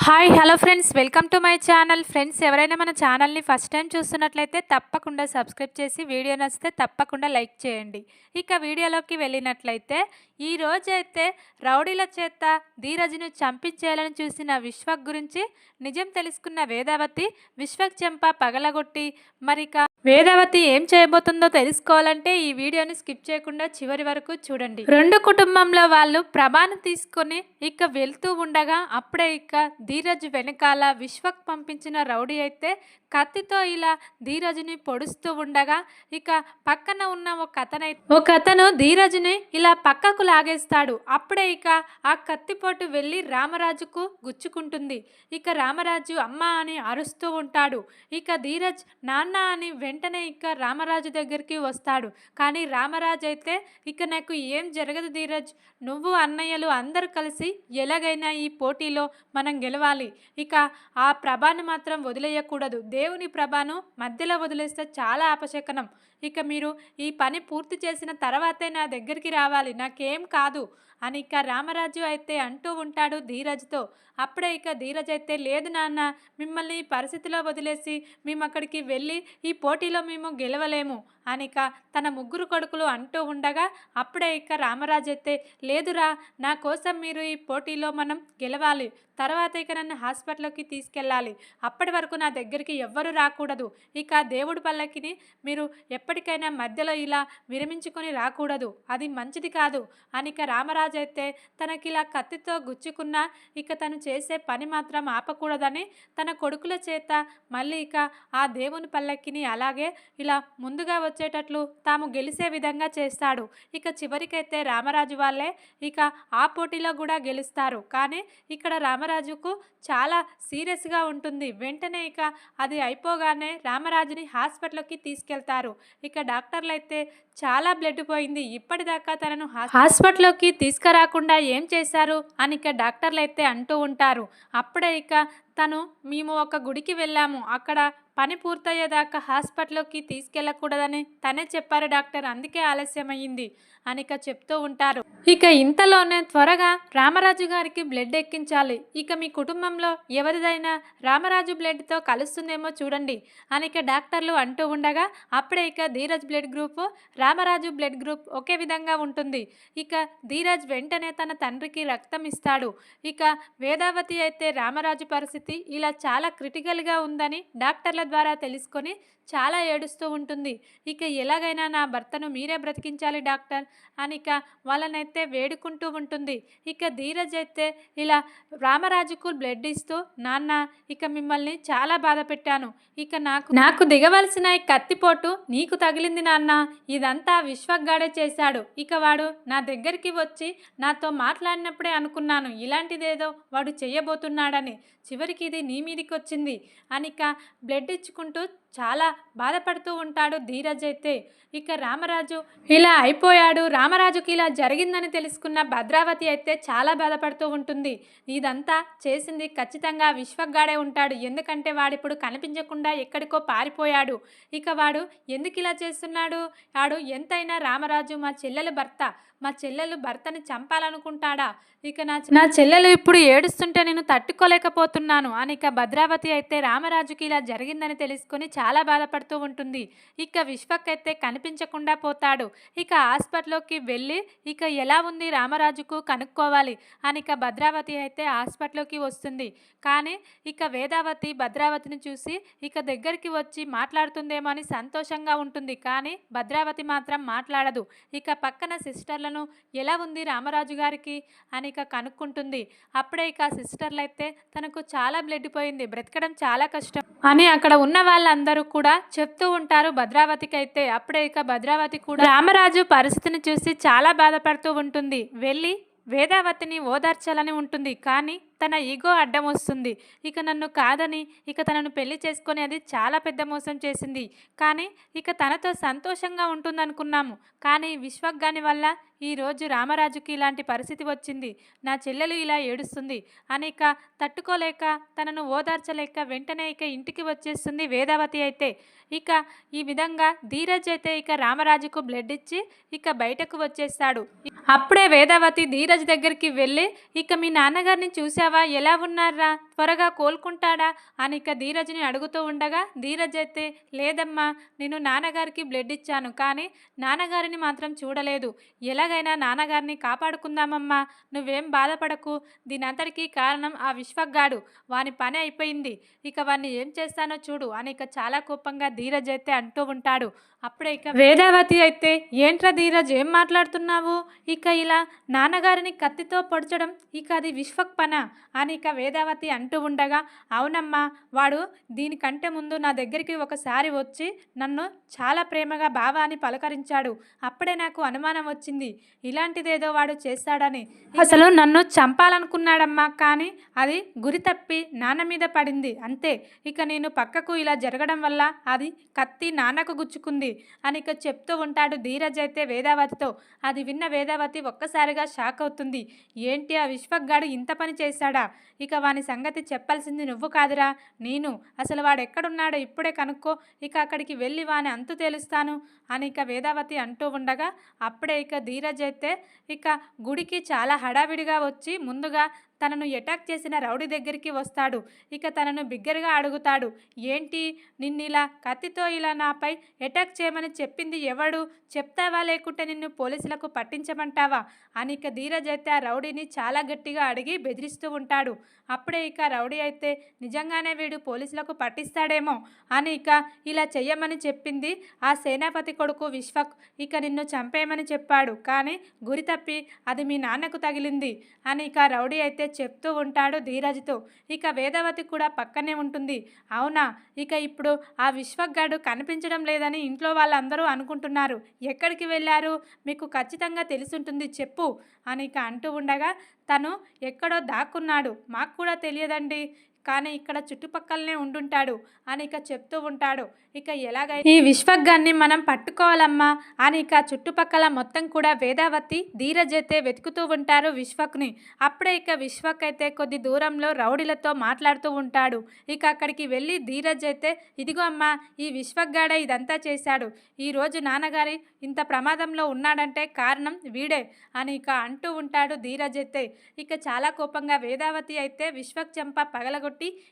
Hi hello friends welcome to my channel friends ఎవరైనా మన ఛానల్ని ఫస్ట్ టైం చూస్తున్నట్లయితే తప్పకుండా సబ్స్క్రైబ్ చేసి వీడియో నచ్చితే తప్పకుండా లైక్ చేయండి. ఇక వీడియోలోకి వెళ్ళినట్లయితే ఈ రోజైతే రౌడీల చేత ధీరజ్ను చంపించేయాలని చూసిన విశ్వక్ గురించి నిజం తెలుసుకున్న వేదావతి విశ్వక్ చెంప పగలగొట్టి మరిక వేదావతి ఏం చేయబోతుందో తెలుసుకోవాలంటే ఈ వీడియోని స్కిప్ చేయకుండా చివరి వరకు చూడండి. రెండు కుటుంబంలో వాళ్ళు ప్రభాను తీసుకొని ఇక వెళ్తూ ఉండగా అప్పుడే ఇక ధీరజ్ వెనకాల విశ్వక్ పంపించిన రౌడీ అయితే కత్తితో ఇలా ధీరజ్ని పొడుస్తూ ఉండగా ఇక పక్కన ఉన్న ఒక అతనై ఒక అతను ధీరజ్ని ఇలా పక్కకు లాగేస్తాడు. అప్పుడే ఇక ఆ కత్తిపోటు వెళ్ళి రామరాజుకు గుచ్చుకుంటుంది. ఇక రామరాజు అమ్మ అని అరుస్తూ ఉంటాడు. ఇక ధీరజ్ నాన్న అని వెంటనే ఇక రామరాజు దగ్గరికి వస్తాడు. కానీ రామరాజు అయితే ఇక నాకు ఏం జరగదు ధీరజ్. నువ్వు అన్నయ్యలు అందరూ కలిసి ఎలాగైనా ఈ పోటీలో మనం గెలవాలి ఇక ఆ ప్రభాను మాత్రం వదిలేయకూడదు. దేవుని ప్రభాను మధ్యలో వదిలేస్తే చాలా అపశకనం ఇక మీరు ఈ పని పూర్తి చేసిన తర్వాతే నా దగ్గరికి రావాలి నాకేం కాదు అని ఇక రామరాజు అయితే అంటూ ఉంటాడు ధీరజ్తో. అప్పుడే ఇక ధీరజ్ అయితే లేదు నాన్న మిమ్మల్ని ఈ పరిస్థితిలో వదిలేసి మేము అక్కడికి వెళ్ళి ఈ పోటీలో మేము గెలవలేము అని ఇక తన ముగ్గురు కొడుకులు అంటూ ఉండగా అప్పుడే ఇక రామరాజు అయితే లేదురా నా కోసం మీరు ఈ పోటీలో మనం గెలవాలి తర్వాత ఇక నన్ను హాస్పిటల్కి తీసుకెళ్ళాలి అప్పటి వరకు నా దగ్గరికి ఎవ్వరూ రాకూడదు ఇక దేవుడి పల్లకిని మీరు ఎప్పటికైనా మధ్యలో ఇలా విరమించుకొని రాకూడదు. అది మంచిది కాదు. అని ఇక రామరాజు అయితే తనకి ఇలా కత్తితో గుచ్చుకున్న ఇక తను చేసే పని మాత్రం ఆపకూడదని తన కొడుకుల చేత మళ్ళీ ఇక ఆ దేవుని పల్లక్కిని అలాగే ఇలా ముందుగా వచ్చేటట్లు తాము గెలిసే విధంగా చేస్తాడు. ఇక చివరికైతే రామరాజు వాళ్ళే ఇక ఆ పోటీలో కూడా గెలుస్తారు. కానీ ఇక్కడ రామరాజుకు చాలా సీరియస్గా ఉంటుంది. వెంటనే ఇక అది అయిపోగానే రామరాజుని హాస్పిటల్కి తీసుకెళ్తారు. ఇక డాక్టర్లు అయితే చాలా బ్లడ్ పోయింది. ఇప్పటిదాకా తనను హాస్పిటల్లోకి తీసుకురాకుండా ఏం చేశారు? అని ఇక డాక్టర్లు అయితే అంటూ ఉంటారు. అప్పుడే ఇక తను మేము ఒక గుడికి వెళ్ళాము. అక్కడ పని పూర్తయ్యేదాకా హాస్పిటల్లోకి తీసుకెళ్ళకూడదని తనే చెప్పారు డాక్టర్. అందుకే ఆలస్యమయ్యింది అనిక చెప్తూ ఉంటారు. ఇక ఇంతలోనే త్వరగా రామరాజు గారికి బ్లడ్ ఎక్కించాలి. ఇక మీ కుటుంబంలో ఎవరిదైనా రామరాజు బ్లడ్తో కలుస్తుందేమో చూడండి అని ఇక డాక్టర్లు అంటూ ఉండగా అప్పుడే ఇక Dheeraj blood group Ramaraju blood group ఒకే విధంగా ఉంటుంది. ఇక ధీరజ్ వెంటనే తన తండ్రికి రక్తం ఇస్తాడు. ఇక వేదావతి అయితే రామరాజు పరిస్థితి ఇలా చాలా క్రిటికల్గా ఉందని డాక్టర్ల ద్వారా తెలుసుకొని చాలా ఏడుస్తూ ఉంటుంది. ఇక ఎలాగైనా నా భర్తను మీరే బ్రతికించాలి డాక్టర్ అని ఇక వాళ్ళనైతే వేడుకుంటూ ఉంటుంది. ఇక ధీరజ్ అయితే ఇలా రామరాజుకు బ్లడ్ ఇస్తూ నాన్న ఇక మిమ్మల్ని చాలా బాధ పెట్టాను. ఇక నాకు నాకు దిగవలసిన ఈ కత్తిపోటు నీకు తగిలింది నాన్న. ఇదంతా విశ్వగాడే చేశాడు. ఇక వాడు నా దగ్గరికి వచ్చి నాతో మాట్లాడినప్పుడే అనుకున్నాను. ఇలాంటిదేదో వాడు చెయ్యబోతున్నాడని చివరికి ఇది నీ మీదికి వచ్చింది? అనిక బ్లడ్ ఇచ్చుకుంటూ చాలా బాధపడుతూ ఉంటాడు ధీరజ్ అయితే. ఇక రామరాజు ఇలా అయిపోయాడు. రామరాజుకి ఇలా జరిగిందని తెలుసుకున్న భద్రావతి అయితే చాలా బాధపడుతూ ఉంటుంది. ఇదంతా చేసింది ఖచ్చితంగా విశ్వగాడే ఉంటాడు. ఎందుకంటే వాడిప్పుడు కనిపించకుండా ఎక్కడికో పారిపోయాడు. ఇక వాడు ఎందుకు ఇలా చేస్తున్నాడు? వాడు ఎంతైనా రామరాజు మా చెల్లెలు భర్త. మా చెల్లెలు భర్తని చంపాలనుకుంటాడా? ఇక నా నా చెల్లెలు ఇప్పుడు ఏడుస్తుంటే నేను తట్టుకోలేకపోతున్నాను. అని ఇక భద్రావతి అయితే రామరాజుకి ఇలా జరిగిందని తెలుసుకొని చాలా బాధపడుతూ ఉంటుంది. ఇక విశ్వక్ అయితే కనిపించకుండా పోతాడు. ఇక హాస్పిటల్లోకి వెళ్ళి ఇక ఎలా ఉంది రామరాజుకు కనుక్కోవాలి అని ఇక భద్రావతి అయితే హాస్పిటల్లోకి వస్తుంది. కానీ ఇక వేదావతి భద్రావతిని చూసి ఇక దగ్గరికి వచ్చి మాట్లాడుతుందేమో అని సంతోషంగా ఉంటుంది. కానీ భద్రావతి మాత్రం మాట్లాడదు. ఇక పక్కన సిస్టర్లను ఎలా ఉంది రామరాజు గారికి అని ఇక కనుక్కుంటుంది. అప్పుడే ఇక సిస్టర్లు అయితే తనకు చాలా బ్లడ్ పోయింది. బ్రతకడం చాలా కష్టం. అని అక్కడ ఉన్న వాళ్ళందరూ కూడా చెప్తూ ఉంటారు భద్రావతికి అయితే అప్పుడే ఇక భద్రావతి కూడా రామరాజు పరిస్థితిని చూసి చాలా బాధపడుతూ ఉంటుంది. వెళ్ళి వేదావతిని ఓదార్చాలని ఉంటుంది. కానీ తన ఈగో అడ్డం వస్తుంది. ఇక నన్ను కాదని ఇక తనను పెళ్ళి చేసుకొని అది చాలా పెద్ద మోసం చేసింది. కానీ ఇక తనతో సంతోషంగా ఉంటుందనుకున్నాము. కానీ విశ్వజ్ఞాని వల్ల ఈరోజు రామరాజుకి ఇలాంటి పరిస్థితి వచ్చింది. నా చెల్లెలు ఇలా ఏడుస్తుంది. అని ఇక తట్టుకోలేక తనను ఓదార్చలేక వెంటనే ఇక ఇంటికి వచ్చేస్తుంది వేదావతి అయితే. ఇక ఈ విధంగా ధీరజ్ అయితే ఇక రామరాజుకు బ్లడ్ ఇచ్చి ఇక బయటకు వచ్చేస్తాడు. అప్పుడే వేదావతి ధీరజ్ దగ్గరికి వెళ్ళి ఇక మీ నాన్నగారిని చూసావా బావా ఎలా ఉన్నారా త్వరగా కోలుకుంటాడా? అని ఇక ధీరజ్ని అడుగుతూ ఉండగా ధీరజ్ అయితే లేదమ్మా నేను నాన్నగారికి బ్లడ్ ఇచ్చాను కానీ నాన్నగారిని మాత్రం చూడలేదు. ఎలాగైనా నాన్నగారిని కాపాడుకుందామమ్మా నువ్వేం బాధపడకు. దీనంతటికీ కారణం ఆ విశ్వగాడు. వాని పని అయిపోయింది. ఇక వాడిని ఏం చేస్తానో చూడు అని ఇక చాలా కోపంగా ధీరజ్ అయితే అంటూ ఉంటాడు. అప్పుడే ఇక వేదావతి అయితే ఏంట్రా ధీరజ్ ఏం మాట్లాడుతున్నావు? ఇక ఇలా నాన్నగారిని కత్తితో పొడచడం ఇక అది విశ్వక్ పన అని ఇక వేదావతి అంటూ ఉండగా అవునమ్మా వాడు దీనికంటే ముందు నా దగ్గరికి ఒకసారి వచ్చి నన్ను చాలా ప్రేమగా బావా అని పలకరించాడు. అప్పుడే నాకు అనుమానం వచ్చింది. ఇలాంటిదేదో వాడు చేస్తాడని. అసలు నన్ను చంపాలనుకున్నాడమ్మా కానీ అది గురి తప్పి నాన్న మీద పడింది. అంతే. ఇక నేను పక్కకు ఇలా జరగడం వల్ల అది కత్తి నాన్నకు గుచ్చుకుంది. అని ఇక చెప్తూ ఉంటాడు ధీరజ్ అయితే వేదావతితో. అది విన్న వేదావతి ఒక్కసారిగా షాక్ అవుతుంది. ఏంటి ఆ విశ్వక్గాడు ఇంత పని చేశాడా? ఇక వాని సంగతి చెప్పాల్సింది నువ్వు కాదురా నేను. అసలు వాడు ఎక్కడున్నాడో ఇప్పుడే కనుక్కో ఇక అక్కడికి వెళ్ళి వాని అంతు తేలుస్తాను అని ఇక వేదావతి అంటూ ఉండగా అప్పుడే ఇక ధీరజ్ అయితే ఇక గుడికి చాలా హడావిడిగా వచ్చి ముందుగా తనను అటాక్ చేసిన రౌడీ దగ్గరికి వస్తాడు. ఇక తనను బిగ్గరగా అడుగుతాడు. ఏంటి? నిన్ను ఇలా కత్తితో ఇలా నాపై అటాక్ చేయమని చెప్పింది ఎవడు? చెప్తావా లేకుంటే నిన్ను పోలీసులకు పట్టించమంటావా? అని ఇక ధీరజ్ అయితే ఆ రౌడీని చాలా గట్టిగా అడిగి బెదిరిస్తూ ఉంటాడు. అప్పుడే ఇక రౌడీ అయితే నిజంగానే వీడు పోలీసులకు పట్టిస్తాడేమో? అని ఇక ఇలా చెయ్యమని చెప్పింది ఆ సేనాపతి కొడుకు విశ్వక్. ఇక నిన్ను చంపేయమని చెప్పాడు. కానీ గురి తప్పి అది మీ నాన్నకు తగిలింది అని ఇక రౌడీ అయితే చెప్తూ ఉంటాడు ధీరజ్తో. ఇక వేదవతి కూడా పక్కనే ఉంటుంది. అవునా? ఇక ఇప్పుడు ఆ విశ్వగాడు కనిపించడం లేదని ఇంట్లో వాళ్ళందరూ అనుకుంటున్నారు. ఎక్కడికి వెళ్ళారు? మీకు ఖచ్చితంగా తెలిసుంటుంది చెప్పు. అని ఇక అంటూ ఉండగా తను ఎక్కడో దాక్కున్నాడు. మాకు కూడా తెలియదండి. కానీ ఇక్కడ చుట్టుపక్కలనే ఉండుంటాడు అని ఇక చెప్తూ ఉంటాడు. ఇక ఎలాగైతే ఈ విశ్వగాన్ని మనం పట్టుకోవాలమ్మా అని ఇక చుట్టుపక్కల మొత్తం కూడా వేదావతి ధీరజైతే వెతుకుతూ ఉంటారు విశ్వక్ని. అప్పుడే ఇక విశ్వక్ అయితే కొద్ది దూరంలో రౌడీలతో మాట్లాడుతూ ఉంటాడు. ఇక అక్కడికి వెళ్ళి ధీరజ్ అయితే ఇదిగో అమ్మా ఈ విశ్వగాడే ఇదంతా చేశాడు. ఈ రోజు నాన్నగారి ఇంత ప్రమాదంలో ఉన్నాడంటే కారణం వీడే అని ఇక అంటూ ఉంటాడు ధీరజ్ అయితే. ఇక చాలా కోపంగా వేదావతి అయితే విశ్వక్ చెంప పగలగొట్టి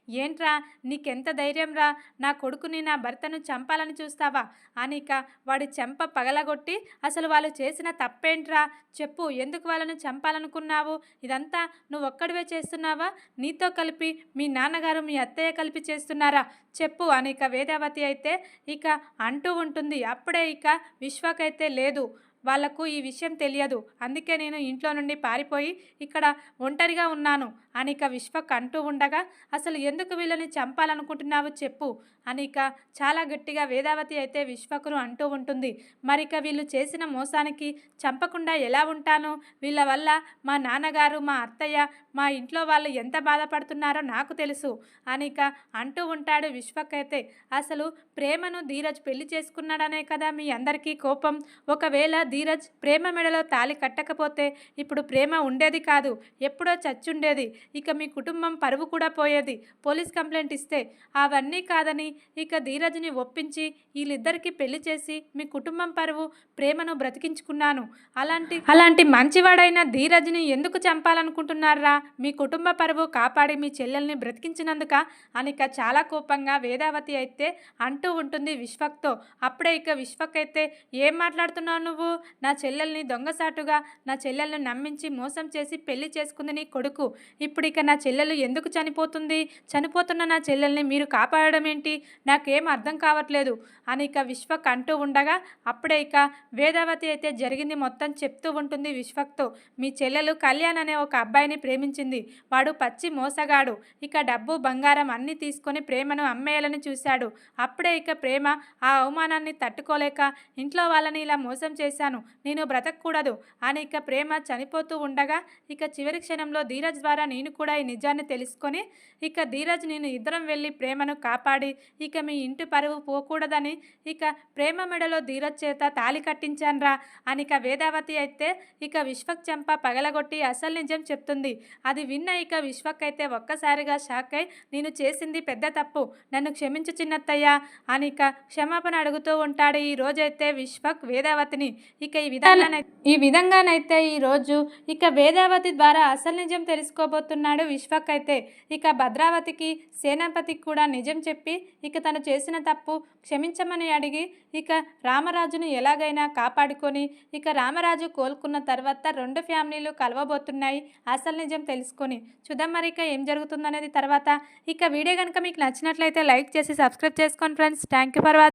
ఏంట్రా నీకెంత ధైర్యం రా నా కొడుకుని నా భర్తను చంపాలని చూస్తావా? అని ఇక వాడి చెంప పగలగొట్టి అసలు వాళ్ళు చేసిన తప్పేంట్రా? చెప్పు ఎందుకు వాళ్ళను చంపాలనుకున్నావు? ఇదంతా నువ్వు ఒక్కడివే చేస్తున్నావా? నీతో కలిపి మీ నాన్నగారు మీ అత్తయ్య కలిపి చేస్తున్నారా? చెప్పు అని ఇక వేదావతి అయితే ఇక అంటూ ఉంటుంది. అప్పుడే ఇక విశ్వకైతే లేదు. వాళ్ళకు ఈ విషయం తెలియదు. అందుకే నేను ఇంట్లో నుండి పారిపోయి ఇక్కడ ఒంటరిగా ఉన్నాను అనిక విశ్వక్ అంటూ ఉండగా అసలు ఎందుకు వీళ్ళని చంపాలనుకుంటున్నావు చెప్పు అని ఇక చాలా గట్టిగా వేదావతి అయితే విశ్వకును అంటూ ఉంటుంది. మరి ఇక వీళ్ళు చేసిన మోసానికి చంపకుండా ఎలా ఉంటాను? వీళ్ళ వల్ల మా నాన్నగారు మా అత్తయ్య మా ఇంట్లో వాళ్ళు ఎంత బాధపడుతున్నారో నాకు తెలుసు. అని ఇక అంటూ ఉంటాడు విశ్వక్ అయితే అసలు ప్రేమను ధీరజ్ పెళ్ళి చేసుకున్నాడనే కదా మీ అందరికీ కోపం. ఒకవేళ ధీరజ్ ప్రేమ మెడలో తాలి కట్టకపోతే ఇప్పుడు ప్రేమ ఉండేది కాదు. ఎప్పుడో చచ్చుండేది. ఇక మీ కుటుంబం పరువు కూడా పోయేది. పోలీస్ కంప్లైంట్ ఇస్తే. అవన్నీ కాదని ఇక ధీరజ్ని ఒప్పించి వీళ్ళిద్దరికీ పెళ్ళి చేసి మీ కుటుంబం పరువు ప్రేమను బ్రతికించుకున్నాను. అలాంటి అలాంటి మంచివాడైన ధీరజ్ని ఎందుకు చంపాలనుకుంటున్నారా? మీ కుటుంబ పరువు కాపాడి మీ చెల్లెల్ని బ్రతికించినందుక అని ఇక చాలా కోపంగా వేదావతి అయితే అంటూ ఉంటుంది విశ్వక్తో. అప్పుడే ఇక విశ్వక్ అయితే ఏం మాట్లాడుతున్నావు నువ్వు? నా చెల్లెల్ని దొంగసాటుగా నా చెల్లెల్ని నమ్మించి మోసం చేసి పెళ్ళి చేసుకుంది నీ కొడుకు. ఇప్పుడు ఇక నా చెల్లెలు ఎందుకు చనిపోతుంది? చనిపోతున్న నా చెల్లెల్ని మీరు కాపాడడం ఏంటి? నాకేం అర్థం కావట్లేదు అని ఇక విశ్వక్ అంటూ ఉండగా అప్పుడే ఇక వేదావతి అయితే జరిగింది మొత్తం చెప్తూ ఉంటుంది విశ్వక్తో. మీ చెల్లెలు కళ్యాణ్ అనే ఒక అబ్బాయిని ప్రేమించింది. వాడు పచ్చి మోసగాడు. ఇక డబ్బు బంగారం అన్నీ తీసుకొని ప్రేమను అమ్మేయాలని చూశాడు. అప్పుడే ఇక ప్రేమ ఆ అవమానాన్ని తట్టుకోలేక ఇంట్లో వాళ్ళని ఇలా మోసం చేశాను. నేను బ్రతకూడదు. అని ఇక ప్రేమ చనిపోతూ ఉండగా ఇక చివరి క్షణంలో ధీరజ్ ద్వారా నేను కూడా ఈ నిజాన్ని తెలుసుకొని ఇక ధీరజ్ నేను ఇద్దరం వెళ్ళి ప్రేమను కాపాడి ఇక మీ ఇంటి పరువు పోకూడదని ఇక ప్రేమ మెడలో ధీరజ్ చేత తాలి కట్టించాన్రా అని ఇక వేదావతి అయితే ఇక విశ్వక్ చెంప పగలగొట్టి అసలు నిజం చెప్తుంది. అది విన్న ఇక విశ్వకైతే ఒక్కసారిగా షాక్ అయి నేను చేసింది పెద్ద తప్పు. నన్ను క్షమించు చిన్నత్తయ్యా అని ఇక క్షమాపణ అడుగుతూ ఉంటాడు ఈ రోజైతే విశ్వక్ వేదావతిని. ఇక ఈ విధంగా ఈ విధంగానైతే ఈ రోజు ఇక వేదావతి ద్వారా అసలు నిజం తెలుసుకోబోతున్నాడు విశ్వక్ అయితే. ఇక భద్రావతికి సేనాపతికి కూడా నిజం చెప్పి ఇక తను చేసిన తప్పు క్షమించమని అడిగి ఇక రామరాజును ఎలాగైనా కాపాడుకొని ఇక రామరాజు కోలుకున్న తర్వాత రెండు ఫ్యామిలీలు కలవబోతున్నాయి. అసలు నిజం తెలుసుకొని చూద్దాం మరి ఇక ఏం జరుగుతుందనేది తర్వాత. ఇక వీడియో కనుక మీకు నచ్చినట్లయితే లైక్ చేసి సబ్స్క్రైబ్ చేసుకోండి friends. Thank you for watching